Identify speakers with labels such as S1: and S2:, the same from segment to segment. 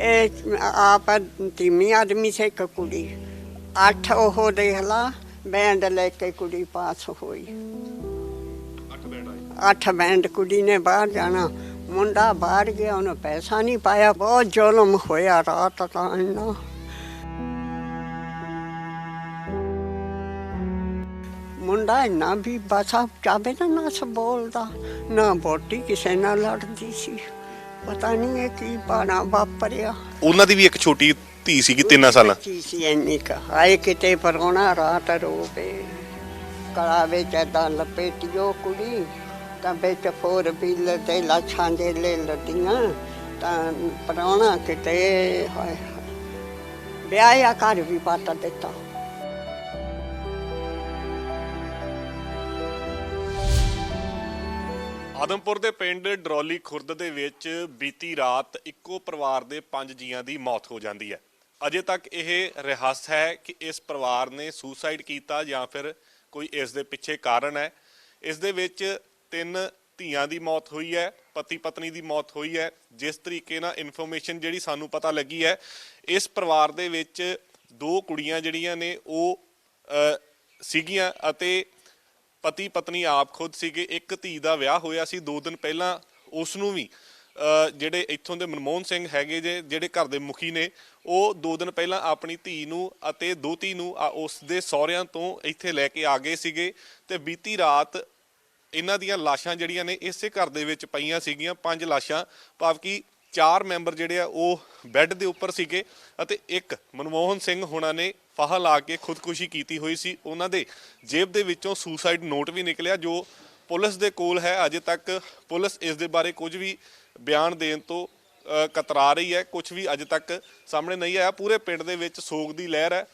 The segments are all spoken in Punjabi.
S1: ਇਹ ਆਪ ਤੀਮੀ ਆਦਮੀ ਸੇ ਇੱਕ ਕੁੜੀ। ਅੱਠ ਉਹ ਦੇਖ ਲਾ ਬੈਂਡ ਲੈ ਕੇ ਕੁੜੀ ਪਾਸ ਹੋਈ।
S2: ਅੱਠ ਬੈਂਡ
S1: ਕੁੜੀ ਨੇ ਬਾਹਰ ਜਾਣਾ। ਮੁੰਡਾ ਬਾਹਰ ਗਿਆ ਉਹਨੇ ਪੈਸਾ ਨਹੀਂ ਪਾਇਆ। ਬਹੁਤ ਜ਼ੁਲਮ ਹੋਇਆ ਰਾਤ ਤਾਂ ਇੰਨਾ। ਮੁੰਡਾ ਇੰਨਾ ਵੀ ਬਸਾ ਚਾਬੇ ਨਾ ਨਸ ਬੋਲਦਾ ਨਾ ਬੋਟੀ ਕਿਸੇ ਨਾਲ ਲੜਦੀ ਸੀ। ਪਤਾ ਨਹੀਂ ਇਹ ਕੀ ਬਾਣਾ ਵਾਪਰਿਆ।
S2: ਉਹਨਾਂ ਦੀ ਵੀ ਇੱਕ ਛੋਟੀ ਧੀ ਸੀਗੀ 3 ਸਾਲਾਂ।
S1: ਕੀ ਸੀ ਇੰਨੀ ਕ। ਹਾਏ ਕਿਤੇ ਪਰੋਣਾ ਰਾਤ ਰੋਵੇ। ਕਲਾ ਵਿੱਚ ਏਦਾਂ ਲਪੇਟਿਓ ਕੁੜੀ ਤਾਂ ਵਿੱਚ ਫੋਰ ਵੀਲਰ ਤੇ ਲਾਛਾਂ ਦੇ ਲੈ ਲੱਡੀਆਂ ਤਾਂ ਪਰੋਣਾ ਕਿਤੇ ਹਾਏ ਹਾਏ। ਵਿਆਹਿਆ ਘਰ ਵੀ ਪੱਟ ਦਿੱਤਾ।
S2: ਆਦਮਪੁਰ ਦੇ ਪਿੰਡ ਡਰੋਲੀ ਖੁਰਦ ਦੇ ਵਿੱਚ ਬੀਤੀ ਰਾਤ ਇੱਕੋ ਪਰਿਵਾਰ ਦੇ ਪੰਜ ਜੀਆਂ ਦੀ ਮੌਤ ਹੋ ਜਾਂਦੀ ਹੈ। ਅਜੇ ਤੱਕ ਇਹ ਰਹੱਸ ਹੈ ਕਿ ਇਸ ਪਰਿਵਾਰ ਨੇ ਸੁਸਾਈਡ ਕੀਤਾ ਜਾਂ ਫਿਰ ਕੋਈ ਇਸ ਦੇ ਪਿੱਛੇ ਕਾਰਨ ਹੈ। ਇਸ ਦੇ ਵਿੱਚ ਤਿੰਨ ਧੀਆਂ ਦੀ ਮੌਤ ਹੋਈ ਹੈ, ਪਤੀ ਪਤਨੀ ਦੀ ਮੌਤ ਹੋਈ ਹੈ। ਜਿਸ ਤਰੀਕੇ ਨਾਲ ਇਨਫੋਰਮੇਸ਼ਨ ਜਿਹੜੀ ਸਾਨੂੰ ਪਤਾ ਲੱਗੀ ਹੈ, ਇਸ ਪਰਿਵਾਰ ਦੇ ਵਿੱਚ ਦੋ ਕੁੜੀਆਂ ਜਿਹੜੀਆਂ ਨੇ ਉਹ ਸੀਗੀਆਂ ਅਤੇ ਪਤੀ ਪਤਨੀ ਆਪ ਖੁਦ ਸੀਗੇ ਇੱਕ ਧੀ ਦਾ ਵਿਆਹ ਹੋਇਆ ਸੀ 2 ਦਿਨ ਪਹਿਲਾਂ ਉਸ ਨੂੰ ਵੀ ਜਿਹੜੇ ਇੱਥੋਂ ਦੇ ਮਨਮੋਹਨ ਸਿੰਘ ਹੈਗੇ ਜੇ ਜਿਹੜੇ ਘਰ ਦੇ ਮੁਖੀ ਨੇ ਉਹ 2 ਦਿਨ ਪਹਿਲਾਂ ਆਪਣੀ ਧੀ ਨੂੰ ਅਤੇ ਦੋਤੀ ਨੂੰ ਆ, ਉਸ ਦੇ ਸਹੁਰਿਆਂ ਤੋਂ ਇੱਥੇ ਲੈ ਕੇ ਆ ਗਏ ਸੀਗੇ ਤੇ ਬੀਤੀ ਰਾਤ ਇਹਨਾਂ ਦੀਆਂ ਲਾਸ਼ਾਂ ਜਿਹੜੀਆਂ ਨੇ ਇਸੇ ਘਰ ਦੇ ਵਿੱਚ ਪਈਆਂ ਸੀਗੀਆਂ ਪੰਜ ਲਾਸ਼ਾਂ ਭਾਵ ਕਿ ਚਾਰ ਮੈਂਬਰ ਜਿਹੜੇ ਆ, ਉਹ ਬੈੱਡ ਦੇ ਉੱਪਰ ਸੀਗੇ ਅਤੇ ਇੱਕ ਮਨਮੋਹਨ ਸਿੰਘ ਹੋਣਾ ਨੇ ਫਾਹਾ ਲਾ ਕੇ ਖੁਦਕੁਸ਼ੀ ਕੀਤੀ ਹੋਈ ਸੀ। ਉਹਨਾਂ ਦੇ ਜੇਬ ਦੇ ਵਿੱਚੋਂ ਸੁਸਾਈਡ ਨੋਟ ਵੀ ਨਿਕਲਿਆ, ਜੋ ਪੁਲਿਸ ਦੇ ਕੋਲ ਹੈ। ਅਜੇ ਤੱਕ ਪੁਲਿਸ ਇਸ ਦੇ ਬਾਰੇ ਕੁਝ ਵੀ ਬਿਆਨ ਦੇਣ ਤੋਂ ਕਤਰਾ ਰਹੀ ਹੈ। ਕੁਝ ਵੀ ਅਜੇ ਤੱਕ ਸਾਹਮਣੇ ਨਹੀਂ ਆਇਆ। ਪੂਰੇ ਪਿੰਡ ਦੇ ਵਿੱਚ ਸੋਗ ਦੀ ਲਹਿਰ ਹੈ।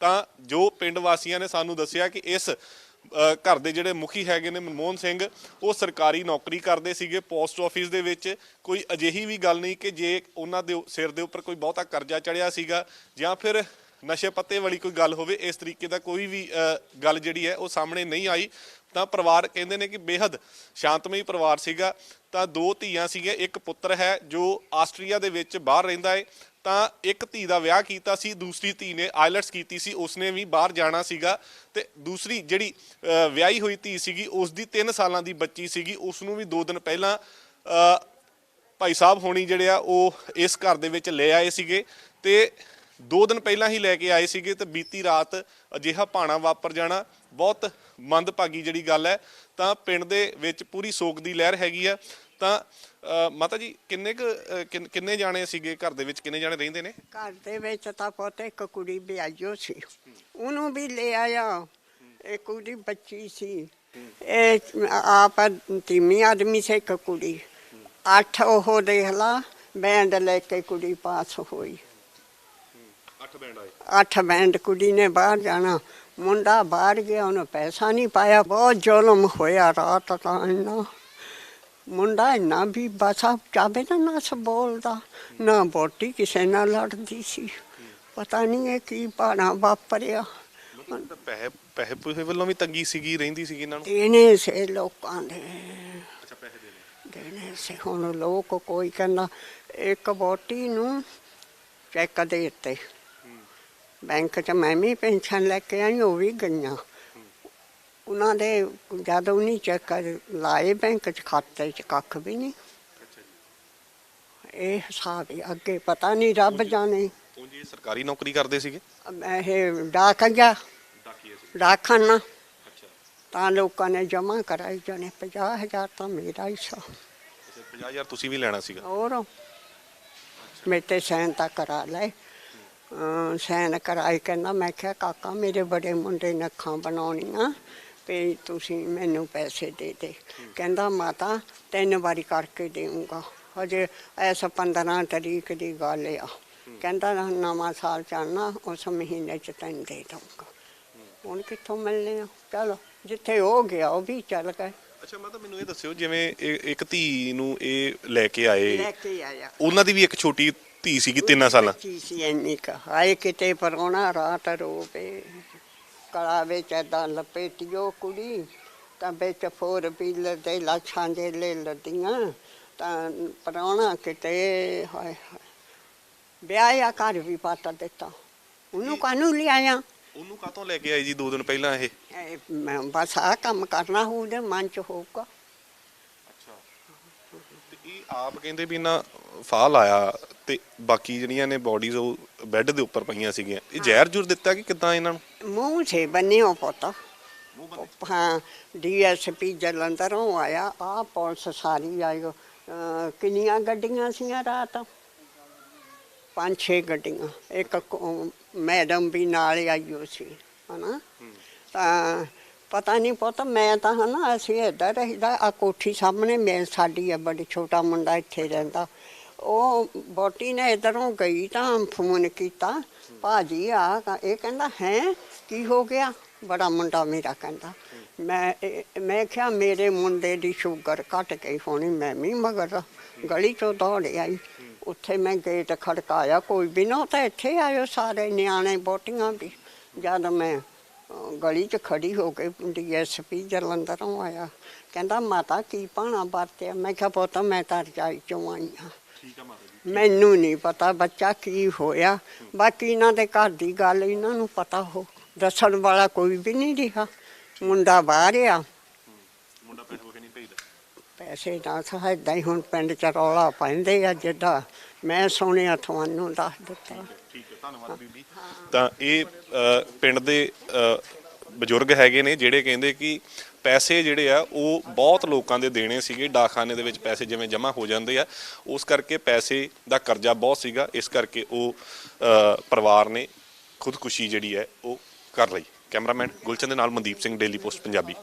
S2: ਤਾਂ ਜੋ ਪਿੰਡ ਵਾਸੀਆਂ ਨੇ ਸਾਨੂੰ ਦੱਸਿਆ ਕਿ ਇਸ ਘਰ ਦੇ ਜਿਹੜੇ ਮੁਖੀ ਹੈਗੇ ਨੇ ਮਨਮੋਹਨ ਸਿੰਘ, ਉਹ ਸਰਕਾਰੀ ਨੌਕਰੀ ਕਰਦੇ ਸੀਗੇ ਪੋਸਟ ਆਫਿਸ ਦੇ ਵਿੱਚ। ਕੋਈ ਅਜਿਹੀ ਵੀ ਗੱਲ ਨਹੀਂ ਕਿ ਜੇ ਉਹਨਾਂ ਦੇ ਸਿਰ ਦੇ ਉੱਪਰ ਕੋਈ ਬਹੁਤਾ ਕਰਜ਼ਾ ਚੜਿਆ ਸੀਗਾ ਜਾਂ ਫਿਰ ਨਸ਼ੇ ਪੱਤੇ ਵਾਲੀ ਕੋਈ ਗੱਲ ਹੋਵੇ, ਇਸ ਤਰੀਕੇ ਦਾ ਕੋਈ ਵੀ ਗੱਲ ਜਿਹੜੀ ਹੈ ਉਹ ਸਾਹਮਣੇ ਨਹੀਂ ਆਈ। ਤਾਂ ਪਰਿਵਾਰ ਕਹਿੰਦੇ ਨੇ ਕਿ ਬੇਹੱਦ ਸ਼ਾਂਤਮਈ ਪਰਿਵਾਰ ਸੀਗਾ। ਤਾਂ ਦੋ ਧੀਆਂ ਸੀਗੀਆਂ, ਇੱਕ ਪੁੱਤਰ ਹੈ ਜੋ ਆਸਟਰੀਆ ਦੇ ਵਿੱਚ ਬਾਹਰ ਰਹਿੰਦਾ ਹੈ ਤਾਂ ਇੱਕ ਧੀ ਦਾ ਵਿਆਹ ਕੀਤਾ ਸੀ, ਦੂਸਰੀ ਧੀ ਨੇ ਆਇਲਟਸ ਕੀਤੀ ਸੀ, ਉਸਨੇ ਵੀ ਬਾਹਰ ਜਾਣਾ ਸੀਗਾ ਤੇ ਦੂਸਰੀ ਜਿਹੜੀ ਵਿਆਹੀ ਹੋਈ ਧੀ ਸੀਗੀ ਉਸ ਦੀ 3 ਸਾਲਾਂ ਦੀ ਬੱਚੀ ਸੀਗੀ ਉਸ ਨੂੰ ਵੀ 2 ਦਿਨ ਪਹਿਲਾਂ ਭਾਈ ਸਾਹਿਬ ਹੋਣੀ ਜਿਹੜੇ ਆ, ਉਹ ਇਸ ਘਰ ਦੇ ਵਿੱਚ ਲੈ ਆਏ ਸੀਗੇ ਤੇ 2 ਦਿਨ ਪਹਿਲਾਂ ਹੀ ਲੈ ਕੇ ਆਏ ਸੀਗੇ ਤੇ ਬੀਤੀ ਰਾਤ ਅਜਿਹਾ ਭਾਣਾ ਵਾਪਰ ਜਾਣਾ, ਬਹੁਤ ਮੰਦਭਾਗੀ ਜਿਹੜੀ ਗੱਲ ਹੈ। ਤਾਂ ਪਿੰਡ ਦੇ ਵਿੱਚ ਪੂਰੀ ਸੋਗ ਦੀ ਲਹਿਰ ਹੈਗੀ ਆ। ਤਾਂ ਮਾਤਾ ਜੀ ਕਿੰਨੇ ਕਿੰਨ- ਜਾਣੇ ਸੀਗੇ ਘਰ ਦੇ ਵਿੱਚ? ਕਿੰਨੇ ਜਾਣੇ ਰਹਿੰਦੇ ਨੇ?
S1: ਘਰ ਦੇ ਵਿੱਚ ਤਾਂ ਪੁੱਤ ਇੱਕ ਕੁੜੀ ਵਿਆਹੀਓ ਸੀ। ਉਹਨੂੰ ਵੀ ਲੈ ਆਇਆ। ਇਹ ਕੁੜੀ ਬੱਚੀ ਸੀ। ਇਹ ਆਪ ਤੀਮੀ ਆਦਮੀ ਸੇ ਇੱਕ ਕੁੜੀ। ਅੱਠ ਉਹ ਦੇਖ ਲਾ ਬੈਂਡ ਲੈ ਕੇ ਕੁੜੀ ਪਾਸ ਹੋਈ।
S2: 8 ਬੈਂਡ ਆਏ।
S1: ਅੱਠ ਬੈਂਡ ਕੁੜੀ ਨੇ ਬਾਹਰ ਜਾਣਾ। ਮੁੰਡਾ ਬਾਹਰ ਗਿਆ ਉਹਨੇ ਪੈਸਾ ਨਹੀਂ ਪਾਇਆ। ਬਹੁਤ ਜ਼ੁਲਮ ਹੋਇਆ ਰਾਤ ਤਾਂ ਇੰਨਾ। ਮੁੰਡਾ ਇੰਨਾ ਵੀ ਬਸਾ ਚਾਬੇ ਨਾ ਨਸ ਬੋਲਦਾ ਨਾ ਬੋਟੀ ਕਿਸੇ ਨਾਲ ਲੜਦੀ ਸੀ। ਪਤਾ ਨਹੀਂ ਇਹ ਕੀ ਬਾਣਾ ਵਾਪਰਿਆ।
S2: ਤਾਂ ਪੈਸੇ ਪੈਸੇ ਪੂਸੇ ਵੱਲੋਂ ਵੀ ਤੰਗੀ ਸੀਗੀ ਰਹਿੰਦੀ ਸੀਗੀ ਇਹਨਾਂ ਨੂੰ?
S1: ਦੇਣੇ ਸੇ ਲੋਕਾਂ ਦੇ।
S2: ਅੱਛਾ ਪੈਸੇ ਦੇਣੇ।
S1: ਦੇਣੇ ਸੇ। ਹੁਣ ਲੋਕ ਕੋਈ ਕਹਿੰਦਾ ਇੱਕ ਬੋਟੀ ਨੂੰ ਚੈੱਕ ਦੇ ਦਿੱਤੇ। ਬੈਂਕ 'ਚ ਮੈਂ ਵੀ ਪੈਨਸ਼ਨ ਲੈ ਕੇ ਆਈ ਉਹ ਵੀ ਗਈਆਂ। ਉਹਨਾਂ ਦੇ ਜਦੋਂ ਨਹੀਂ ਚੈੱਕ ਲਾਏ ਬੈਂਕ 'ਚ ਖਾਤੇ 'ਚ ਕੱਖ ਵੀ ਨਹੀਂ। ਇਹ ਹਿਸਾਬ ਹੀ ਅੱਗੇ ਪਤਾ ਨਹੀਂ ਰੱਬ ਜਾਣੇ।
S2: ਜੀ? ਸਰਕਾਰੀ ਨੌਕਰੀ ਕਰਦੇ ਸੀਗੇ?
S1: ਮੈਂ ਇਹ ਡਾਕ ਗਿਆ
S2: ਡਾਕੀਏ ਸੀ
S1: ਡਾਕਖਾਨਾ ਤਾਂ ਲੋਕਾਂ ਨੇ ਜਮ੍ਹਾਂ ਕਰਾਈ ਜਾਣੇ। 50000 ਤਾਂ ਮੇਰਾ ਹੀ ਸਾ।
S2: ਅੱਛਾ 50000 ਤੁਸੀਂ ਵੀ ਲੈਣਾ ਸੀਗਾ?
S1: ਹੋਰ? ਮੇਰੇ ਤੇ ਸੈਨ ਤਾਂ ਕਰਾ ਲੈ ਸੈਨ ਕਰਾਈ ਕਹਿੰਦਾ ਮੈਂ ਕਿਹਾ ਕਾਕਾ ਮੇਰੇ ਬੜੇ ਮੁੰਡੇ ਨੇ ਅੱਖਾਂ ਬਣਾਉਣੀਆਂ। ਤੇ ਤੁਸੀਂ ਮੈਨੂੰ ਪੈਸੇ ਦੇ ਦੇ। ਕਹਿੰਦਾ ਮਾਤਾ ਤਿੰਨ ਵਾਰੀ ਕਰਕੇ ਦੇਵਾਂਗਾ ਹਜੇ ਐਸ 15 ਤਰੀਕ ਦੀ ਗੱਲ ਆ। ਕਹਿੰਦਾ ਨਵਾਂ ਸਾਲ ਚਾਹਨਾ ਉਸ ਮਹੀਨੇ ਚ ਤੈਨੂੰ ਦੇ ਦਊਂਗਾ। ਹੁਣ ਕਿੱਥੋਂ ਮਿਲਨੇ ਆ? ਚਲੋ ਜਿੱਥੇ ਹੋ ਗਿਆ ਉਹ ਵੀ ਚੱਲ ਗਏ।
S2: ਅੱਛਾ ਮੈਂ ਤਾਂ ਮੈਨੂੰ ਇਹ ਦੱਸਿਓ ਜਿਵੇਂ ਇੱਕ ਧੀ ਨੂੰ ਇਹ ਲੈ ਕੇ ਆਏ
S1: ਲੈ ਕੇ ਆਇਆ।
S2: ਉਹਨਾਂ ਦੀ ਵੀ ਇੱਕ ਛੋਟੀ ਧੀ ਸੀਗੀ 3 ਸਾਲਾਂ?
S1: ਬੱਚੀ ਸੀ ਇੰਨੀ ਕ। ਹਾਏ ਕਿਤੇ ਪਰੋਣਾ ਰਾਤ ਰੋਵੇ। ਕਲਾ ਵਿੱਚ ਏਦਾਂ ਲਪੇਟਿਓ ਕੁੜੀ ਤਾਂ ਵਿੱਚ ਫੋਰ ਵੀਲਰ ਤੇ ਲਾਛਾਂ ਦੇ ਲੈ ਲੱਡੀਆਂ ਤਾਂ ਪਰੋਣਾ ਕਿਤੇ ਹਾਏ ਹਾਏ ਵਿਆਹ ਆ ਘਰ ਵੀ ਪਾਤਾ ਦਿੱਤਾ। ਉਹਨੂੰ ਕਾਹਨੂੰ ਲਿਆਇਆ?
S2: ਉਹਨੂੰ ਕਾਹਤੋਂ ਲੈ ਕੇ ਆਏ ਜੀ ਦੋ ਦਿਨ ਪਹਿਲਾਂ ਇਹ?
S1: ਇਹ ਮੈਂ ਬਸ ਆ ਕੰਮ ਕਰਨਾ ਹੋਊ ਉਹਦੇ ਮਨ ਚ ਹੋਊਗਾ।
S2: ਅੱਛਾ। ਤੇ ਇਹ ਆਪ ਕਹਿੰਦੇ ਵੀ ਨਾ ਫਾਹ ਲਾਇਆ ਤੇ ਬਾਕੀ ਜਿਹੜੀਆਂ ਨੇ ਬਾਡੀਜ਼ ਉਹ ਬੈੱਡ ਦੇ ਉੱਪਰ ਪਈਆਂ ਸੀਗੀਆਂ। ਇਹ ਜ਼ਹਿਰ ਜੁਰ ਦਿੱਤਾ ਕਿ ਕਿਦਾਂ ਇਹਨਾਂ ਨੂੰ?
S1: ਮੂੰਹ ਸੇ ਬੰਨਿਓ ਪੁੱਤ। ਹਾਂ, ਡੀਐਸਪੀ ਜਲੰਧਰੋਂ ਆਇਆ ਆ ਪੁਲਿਸ ਸਾਰੀ ਆਇਓ ਕਿੰਨੀਆਂ ਗੱਡੀਆਂ ਸੀਆਂ ਰਾਤ? ਪੰਜ ਛੇ ਗੱਡੀਆਂ। ਇੱਕ ਮੈਡਮ ਵੀ ਨਾਲ ਆਈਓ ਸੀ, ਹਨਾ? ਤਾਂ ਪਤਾ ਨਹੀਂ ਪੁੱਤ, ਮੈਂ ਤਾਂ ਹਨਾ, ਅਸੀਂ ਇੱਧਰ ਰਹੀਦਾ ਆ ਕੋਠੀ ਸਾਹਮਣੇ, ਮੈਂ, ਸਾਡੀ ਆ ਬੜੀ ਛੋਟਾ ਮੁੰਡਾ ਇੱਥੇ ਰਹਿੰਦਾ। ਉਹ ਬੋਟੀ ਨੇ ਇਧਰੋਂ ਗਈ ਤਾਂ ਫੋਨ ਕੀਤਾ, ਭਾਜੀ, ਆ ਇਹ ਕਹਿੰਦਾ, ਹੈ? ਕੀ ਹੋ ਗਿਆ? ਬੜਾ ਮੁੰਡਾ ਮੇਰਾ ਕਹਿੰਦਾ। ਮੈਂ ਮੈਂ ਕਿਹਾ, ਮੇਰੇ ਮੁੰਡੇ ਦੀ ਸ਼ੂਗਰ ਘਟ ਗਈ ਹੋਣੀ, ਮੈਂ ਵੀ ਮਗਰ ਗਲੀ ਚੋਂ ਦੌੜ ਆਈ। ਉੱਥੇ ਮੈਂ ਗੇਟ ਖੜਕਾਇਆ, ਕੋਈ ਵੀ ਨਾ, ਉਹ ਤਾਂ ਇੱਥੇ ਆਇਓ ਸਾਰੇ ਨਿਆਣੇ ਬੋਟੀਆਂ ਵੀ। ਜਦ ਮੈਂ ਗਲੀ 'ਚ ਖੜੀ ਹੋ ਕੇ ਡੀਐਸਪੀ ਜਲੰਧਰੋਂ ਆਇਆ, ਕਹਿੰਦਾ, ਮਾਤਾ, ਕੀ ਪਾਣਾ ਵਰਤਿਆ? ਮੈਂ ਕਿਹਾ, ਪੁੱਤ, ਮੈਂ ਤਾਂ ਰਜਾਈ ਚੋਂ ਆਈ ਹਾਂ
S2: ਠੀਕ ਆ ਮਾਤਾ ਜੀ
S1: ਮੈਨੂੰ ਨਹੀਂ ਪਤਾ ਬੱਚਾ ਕੀ ਹੋਇਆ। ਬਾਕੀ ਇਹਨਾਂ ਦੇ ਘਰ ਦੀ ਗੱਲ ਇਹਨਾਂ ਨੂੰ ਪਤਾ ਹੋ ਦੱਸਣ ਵਾਲਾ ਕੋਈ ਵੀ ਨਹੀਂ ਰਿਹਾ। ਮੁੰਡਾ ਬਾਹਰ ਆ।
S2: ਮੁੰਡਾ ਪੈਸੇ ਹੋਏ ਨਹੀਂ ਭੇਜਦਾ?
S1: ਪੈਸੇ ਨਾ ਸਹਾਇਦਾ ਹੀ ਹੁਣ ਪਿੰਡ ਚ ਰੌਲਾ ਪੈਂਦੇ ਆ ਜਿੱਦਾਂ। ਮੈਂ ਸੁਣਿਆ ਤੁਹਾਨੂੰ ਦੱਸ ਦਿੱਤਾ।
S2: ਠੀਕ ਹੈ ਧੰਨਵਾਦ ਬੀਬੀ। ਤਾਂ ਇਹ ਅ, ਪਿੰਡ ਦੇ ਅ, ਬਜ਼ੁਰਗ ਹੈਗੇ ਨੇ ਜਿਹੜੇ ਕਹਿੰਦੇ ਕਿ ਪੈਸੇ ਜਿਹੜੇ ਆ, ਉਹ ਬਹੁਤ ਲੋਕਾਂ ਦੇ ਦੇਣੇ ਸੀਗੇ ਡਾਕਖਾਨੇ ਦੇ ਵਿੱਚ ਪੈਸੇ ਜਿਵੇਂ ਜਮ੍ਹਾਂ ਹੋ ਜਾਂਦੇ ਆ। ਉਸ ਕਰਕੇ ਪੈਸੇ ਦਾ ਕਰਜ਼ਾ ਬਹੁਤ ਸੀਗਾ। ਇਸ ਕਰਕੇ ਉਹ ਪਰਿਵਾਰ ਨੇ ਖੁਦਕੁਸ਼ੀ ਜਿਹੜੀ ਹੈ, ਉਹ ਕਰ ਲਈ। ਕੈਮਰਾਮੈਨ ਗੁਲਚਨ ਦੇ ਨਾਲ ਮਨਦੀਪ ਸਿੰਘ, ਡੇਲੀ ਪੋਸਟ, ਪੰਜਾਬੀ।